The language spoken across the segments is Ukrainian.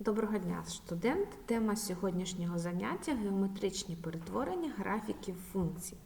Доброго дня, студент. Тема сьогоднішнього заняття геометричні перетворення графіків функцій.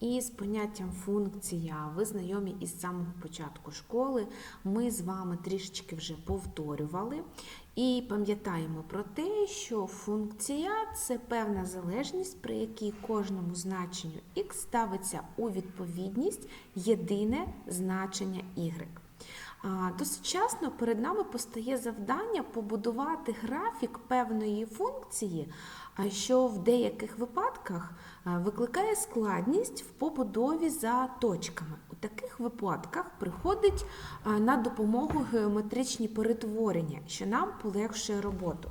І з поняттям функція ви знайомі із самого початку школи. Ми з вами трішечки вже повторювали і пам'ятаємо про те, що функція це певна залежність, при якій кожному значенню x ставиться у відповідність єдине значення y. Досить часто перед нами постає завдання побудувати графік певної функції, що в деяких випадках викликає складність в побудові за точками. У таких випадках приходить на допомогу геометричні перетворення, що нам полегшує роботу.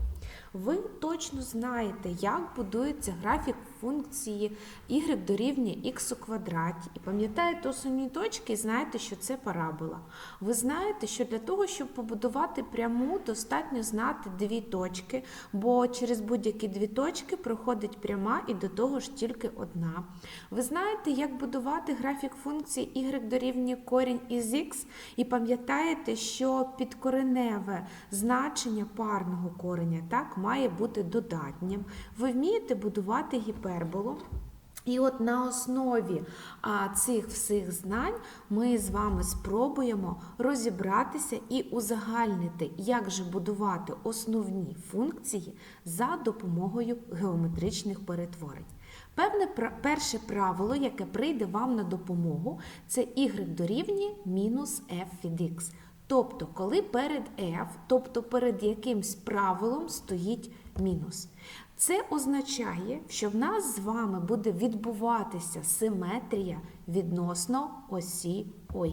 Ви точно знаєте, як будується графік функції y дорівнює x у квадраті. І пам'ятаєте основні точки і знаєте, що це парабола. Ви знаєте, що для того, щоб побудувати пряму, достатньо знати дві точки, бо через будь-які дві точки проходить пряма і до того ж тільки одна. Ви знаєте, як будувати графік функції y дорівнює корінь із x, і пам'ятаєте, що підкореневе значення парного кореня так, має бути додатнім. Ви вмієте будувати гіперболу. І от на основі а, цих всіх знань ми з вами спробуємо розібратися і узагальнити, як же будувати основні функції за допомогою геометричних перетворень. Певне перше правило, яке прийде вам на допомогу, це y дорівнює мінус f від x. Тобто, коли перед f, тобто перед якимсь правилом стоїть мінус. Це означає, що в нас з вами буде відбуватися симетрія відносно осі ОХ.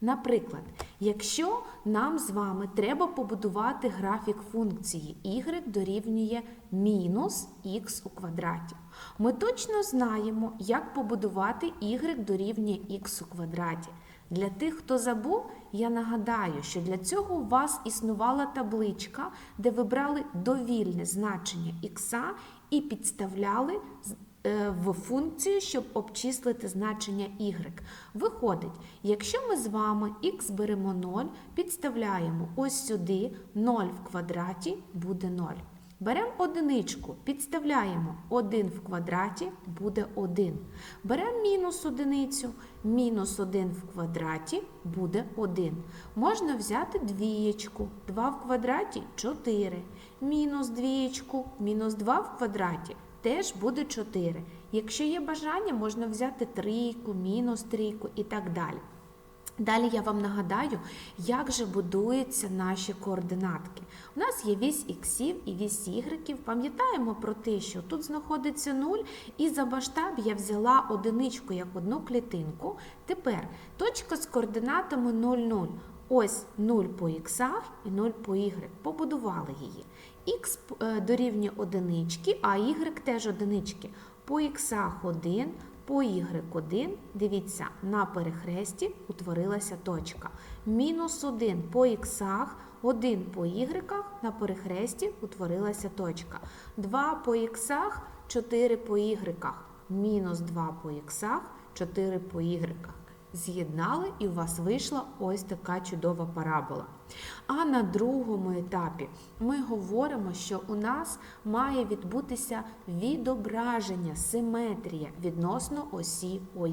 Наприклад, якщо нам з вами треба побудувати графік функції y дорівнює мінус х у квадраті, ми точно знаємо, як побудувати y дорівнює х у квадраті. Для тих, хто забув, я нагадаю, що для цього у вас існувала табличка, де ви брали довільне значення х і підставляли е, в функцію, щоб обчислити значення y. Виходить, якщо ми з вами х беремо 0, підставляємо ось сюди 0 в квадраті буде 0. Беремо одиничку, підставляємо 1 в квадраті буде 1. Беремо мінус одиницю, мінус 1 в квадраті буде 1. Можна взяти двієчку, 2 в квадраті 4. Мінус двієчку, мінус 2 в квадраті теж буде 4. Якщо є бажання, можна взяти трійку, мінус трійку і так далі. Далі я вам нагадаю, як же будуються наші координатки. У нас є вісь іксів і вісь ігреків. Пам'ятаємо про те, що тут знаходиться 0, і за масштаб я взяла одиничку як одну клітинку. Тепер точка з координатами 0, 0. Ось 0 по іксах і 0 по y. Побудували її. Х е, дорівнює одинички, а y теж одинички. По іксах 1, по y1, дивіться, на перехресті утворилася точка. Мінус 1 по іксах, 1 по y, на перехресті утворилася точка. 2 по іксах, 4 по y. Мінус 2 по іксах, 4 по y. З'єднали і у вас вийшла ось така чудова парабола. А на другому етапі ми говоримо, що у нас має відбутися відображення, симетрія відносно осі ОХ.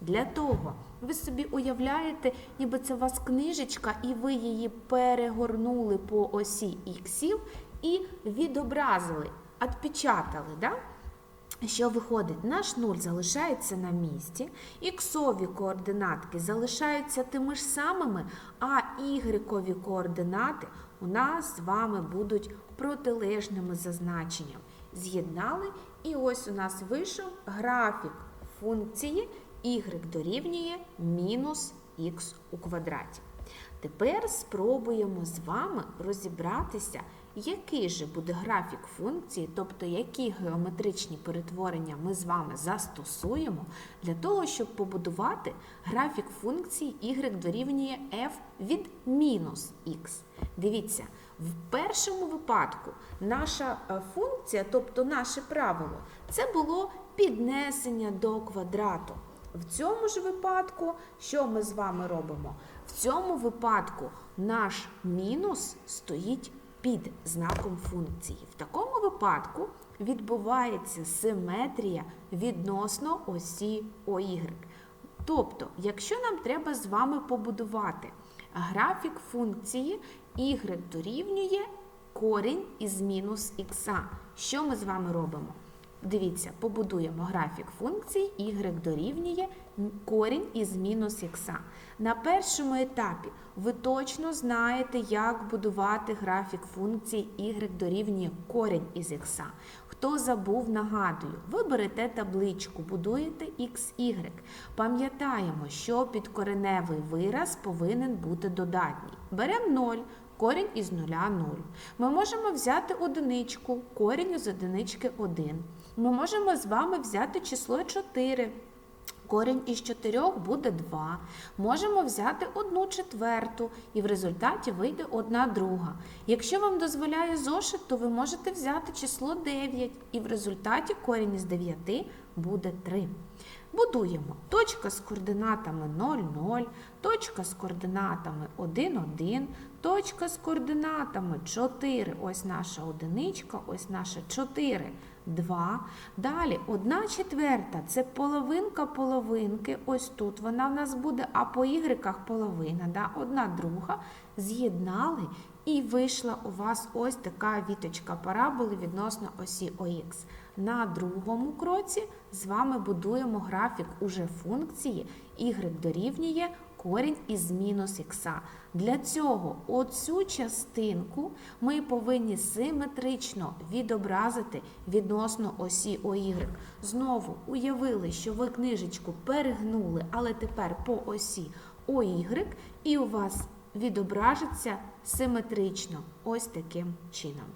Для того ви собі уявляєте, ніби це у вас книжечка, і ви її перегорнули по осі іксів і відобразили, відпечатали. Да? Що виходить, наш нуль залишається на місці, іксові координатки залишаються тими ж самими, а ігрекові координати у нас з вами будуть протилежними за значенням. З'єднали, і ось у нас вийшов графік функції y дорівнює мінус х у квадраті. Тепер спробуємо з вами розібратися, який же буде графік функції, тобто які геометричні перетворення ми з вами застосуємо для того, щоб побудувати графік функції y дорівнює f від мінус х. Дивіться, в першому випадку наша е, функція, тобто наше правило, це було піднесення до квадрату. В цьому ж випадку, що ми з вами робимо? В цьому випадку наш мінус стоїть під знаком функції. В такому випадку відбувається симетрія відносно осі ОY. Тобто, якщо нам треба з вами побудувати графік функції y дорівнює корінь із мінус х, що ми з вами робимо? Дивіться, побудуємо графік функції y дорівнює корінь із мінус х. На першому етапі ви точно знаєте, як будувати графік функції y дорівнює корінь із х. Хто забув, нагадую, ви берете табличку, будуєте xy. Пам'ятаємо, що підкореневий вираз повинен бути додатній. Беремо 0. Корінь із нуля 0. Ми можемо взяти одиничку, корінь із одинички 1. Ми можемо з вами взяти число 4. Корінь із 4 буде 2. Можемо взяти 1 четверту, і в результаті вийде 1 друга. Якщо вам дозволяє зошит, то ви можете взяти число 9, і в результаті корінь із 9 буде 3. Будуємо точка з координатами 0, 0, точка з координатами 1, 1, точка з координатами 4, ось наша одиничка, ось наша 4, 2. Далі 1 четверта це половинка половинки, ось тут вона в нас буде, а по ігреках половина, да? одна друга. З'єднали і вийшла у вас ось така віточка параболи відносно осі ОХ. На другому кроці з вами будуємо графік уже функції y дорівнює корінь із мінус х. Для цього оцю частинку ми повинні симетрично відобразити відносно осі ОY. Знову уявили, що ви книжечку перегнули, але тепер по осі ОY, і у вас відображиться симетрично ось таким чином.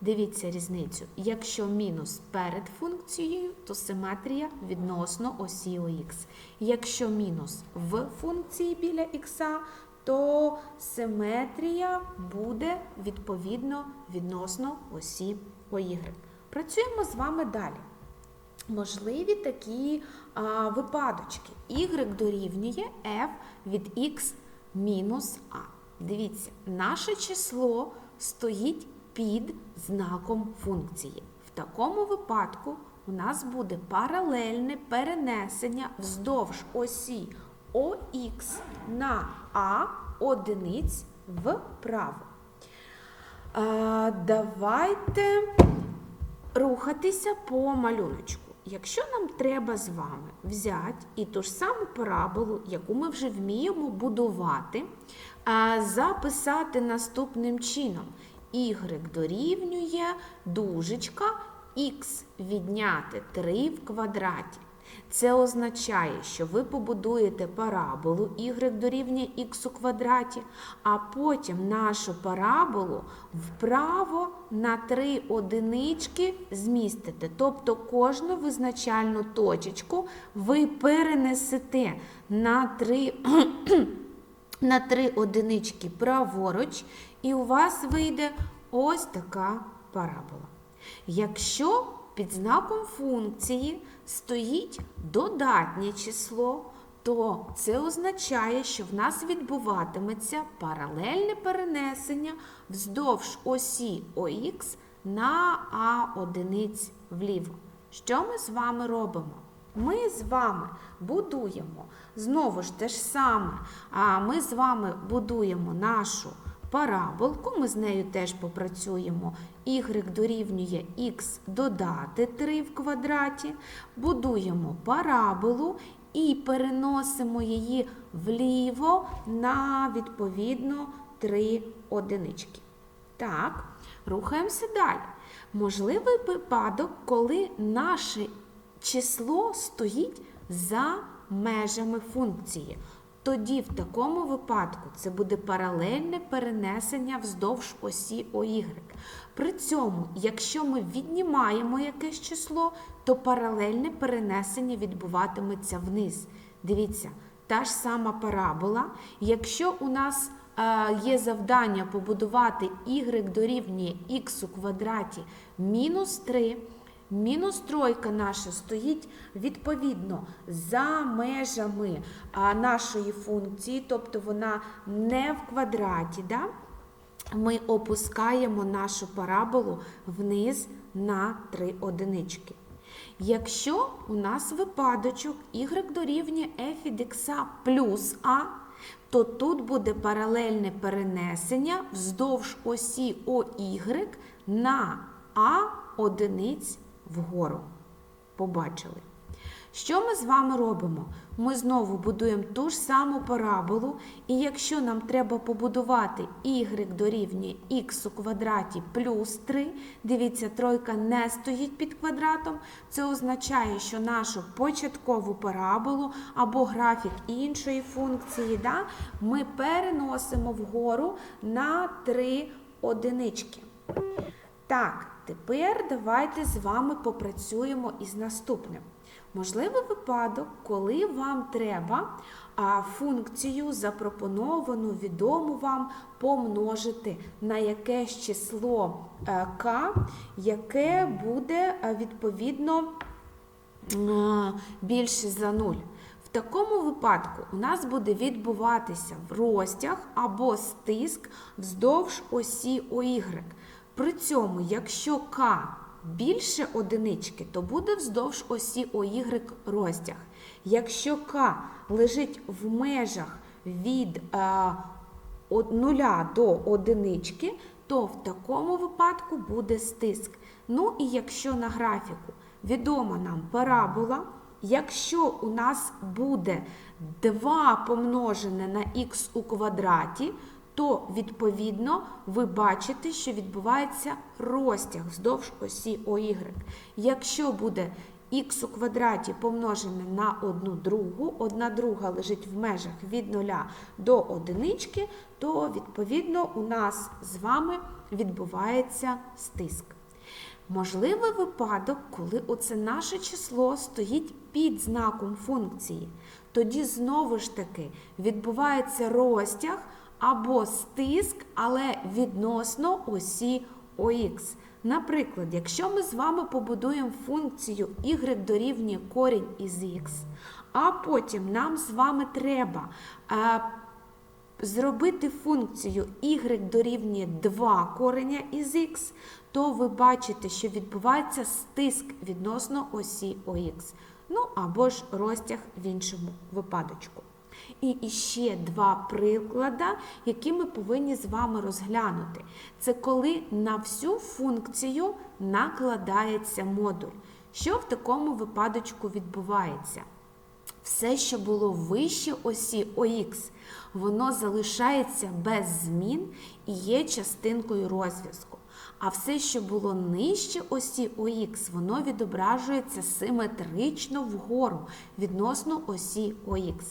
Дивіться різницю. Якщо мінус перед функцією, то симетрія відносно осі ОХ. Якщо мінус в функції біля х, то симетрія буде відповідно відносно осі ОY. Працюємо з вами далі. Можливі такі а, випадочки. Y дорівнює f від x мінус а. Дивіться, наше число стоїть під знаком функції. В такому випадку у нас буде паралельне перенесення вздовж осі ОХ на А одиниць вправо. А, давайте рухатися по малюночку. Якщо нам треба з вами взяти і ту ж саму параболу, яку ми вже вміємо будувати, записати наступним чином. Y дорівнює дужечка х відняти 3 в квадраті. Це означає, що ви побудуєте параболу y дорівнює х у квадраті, а потім нашу параболу вправо на 3 одинички змістите. Тобто кожну визначальну точечку ви перенесете на 3 на 3 одинички праворуч, і у вас вийде ось така парабола. Якщо під знаком функції стоїть додатнє число, то це означає, що в нас відбуватиметься паралельне перенесення вздовж осі ОХ на А одиниць вліво. Що ми з вами робимо? Ми з вами будуємо знову ж те ж саме, а ми з вами будуємо нашу параболку, ми з нею теж попрацюємо. Y дорівнює х додати 3 в квадраті, будуємо параболу і переносимо її вліво на відповідно 3 одинички. Так, рухаємося далі. Можливий випадок, коли наше число стоїть за межами функції. Тоді в такому випадку це буде паралельне перенесення вздовж осі ОY. При цьому, якщо ми віднімаємо якесь число, то паралельне перенесення відбуватиметься вниз. Дивіться, та ж сама парабола. Якщо у нас е, є завдання побудувати y дорівнює х у квадраті мінус 3, Мінус тройка наша стоїть відповідно за межами нашої функції, тобто вона не в квадраті. Да? ми опускаємо нашу параболу вниз на 3 одинички. Якщо у нас випадочок y дорівнює f від x плюс а, то тут буде паралельне перенесення вздовж осі OY на а одиниць вгору. Побачили. Що ми з вами робимо? Ми знову будуємо ту ж саму параболу, і якщо нам треба побудувати y дорівнює x у квадраті плюс 3, дивіться, тройка не стоїть під квадратом, це означає, що нашу початкову параболу або графік іншої функції да, ми переносимо вгору на 3 одинички. Так, тепер давайте з вами попрацюємо із наступним. Можливий випадок, коли вам треба а, функцію, запропоновану, відому вам, помножити на якесь число е, k, яке буде е, відповідно е, більше за 0. В такому випадку у нас буде відбуватися розтяг або стиск вздовж осі OY. При цьому, якщо k більше одинички, то буде вздовж осі OY розтяг. Якщо k лежить в межах від е, 0 до одинички, то в такому випадку буде стиск. Ну і якщо на графіку відома нам парабола, якщо у нас буде 2 помножене на х у квадраті, то, відповідно, ви бачите, що відбувається розтяг вздовж осі OY. Якщо буде х у квадраті помножене на одну другу, одна друга лежить в межах від 0 до одинички, то, відповідно, у нас з вами відбувається стиск. Можливий випадок, коли оце наше число стоїть під знаком функції. Тоді знову ж таки відбувається розтяг або стиск, але відносно осі ОХ. Наприклад, якщо ми з вами побудуємо функцію y дорівнює корінь із х, а потім нам з вами треба а, зробити функцію y дорівнює 2 кореня із х, то ви бачите, що відбувається стиск відносно осі ОХ. Ну або ж розтяг в іншому випадочку. І ще два приклади, які ми повинні з вами розглянути. Це коли на всю функцію накладається модуль. Що в такому випадочку відбувається? Все, що було вище осі ОХ, воно залишається без змін і є частинкою розв'язку. А все, що було нижче осі ОХ, воно відображується симетрично вгору відносно осі ОХ.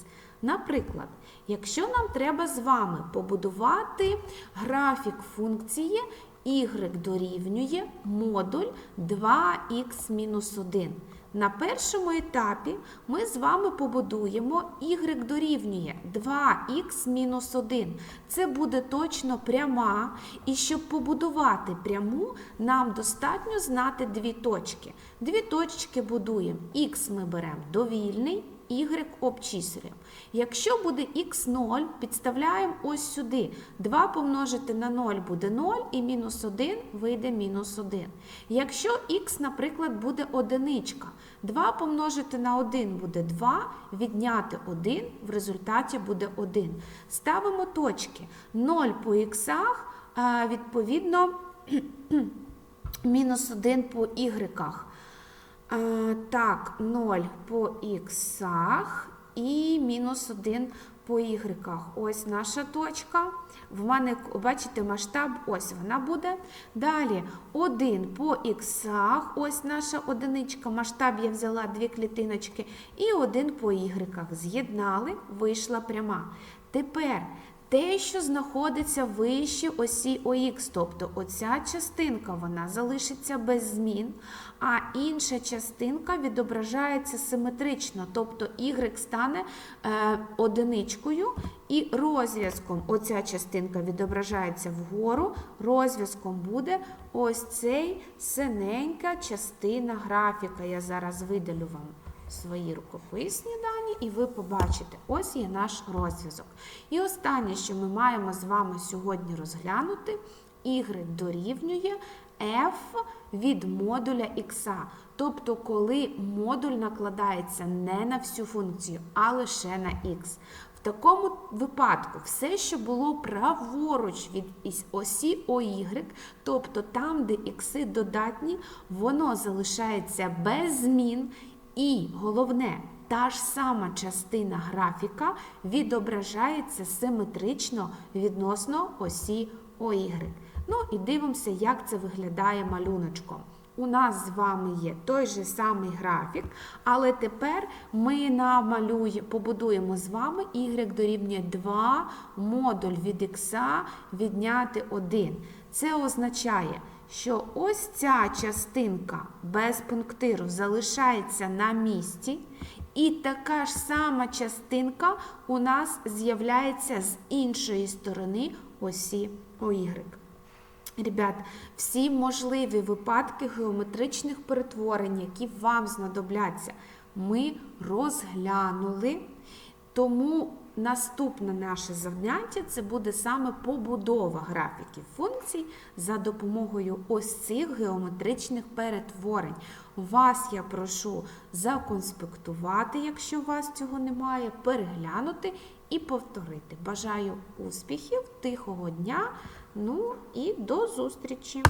Наприклад, якщо нам треба з вами побудувати графік функції y дорівнює модуль 2х-1. На першому етапі ми з вами побудуємо y дорівнює 2х-1. Це буде точно пряма. І щоб побудувати пряму, нам достатньо знати дві точки. Дві точки будуємо. Х ми беремо довільний. Y обчислюємо. Якщо буде х0, підставляємо ось сюди. 2 помножити на 0 буде 0 і мінус 1 вийде мінус 1. Якщо х, наприклад, буде одиничка, 2 помножити на 1 буде 2, відняти 1, в результаті буде 1. Ставимо точки. 0 по х, відповідно, мінус 1 по y. Так, 0 по х і мінус 1 по y. Ось наша точка. В мене, бачите, масштаб, ось вона буде. Далі 1 по х, ось наша одиничка, масштаб я взяла дві клітиночки, і 1 по y. З'єднали, вийшла пряма. Тепер те, що знаходиться вище осі ОХ, тобто оця частинка вона залишиться без змін, а інша частинка відображається симетрично, тобто y стане е, одиничкою, і розв'язком оця частинка відображається вгору, розв'язком буде ось цей синенька частина графіка. Я зараз видалю вам свої рукописні дані, і ви побачите, ось є наш розв'язок. І останнє, що ми маємо з вами сьогодні розглянути, y дорівнює f від модуля x. Тобто, коли модуль накладається не на всю функцію, а лише на x. В такому випадку все, що було праворуч від осі ОY, тобто там, де ікси додатні, воно залишається без змін. І головне, та ж сама частина графіка відображається симетрично відносно осі ОY. Ну і дивимося, як це виглядає малюночком. У нас з вами є той же самий графік, але тепер ми намалюємо, побудуємо з вами y дорівнює 2 модуль від x відняти 1. Це означає, що ось ця частинка без пунктиру залишається на місці, і така ж сама частинка у нас з'являється з іншої сторони осі OY. Ребят, всі можливі випадки геометричних перетворень, які вам знадобляться, ми розглянули. Тому наступне наше заняття це буде саме побудова графіків функцій за допомогою ось цих геометричних перетворень. Вас я прошу законспектувати, якщо у вас цього немає, переглянути і повторити. Бажаю успіхів, тихого дня! Ну і до зустрічі!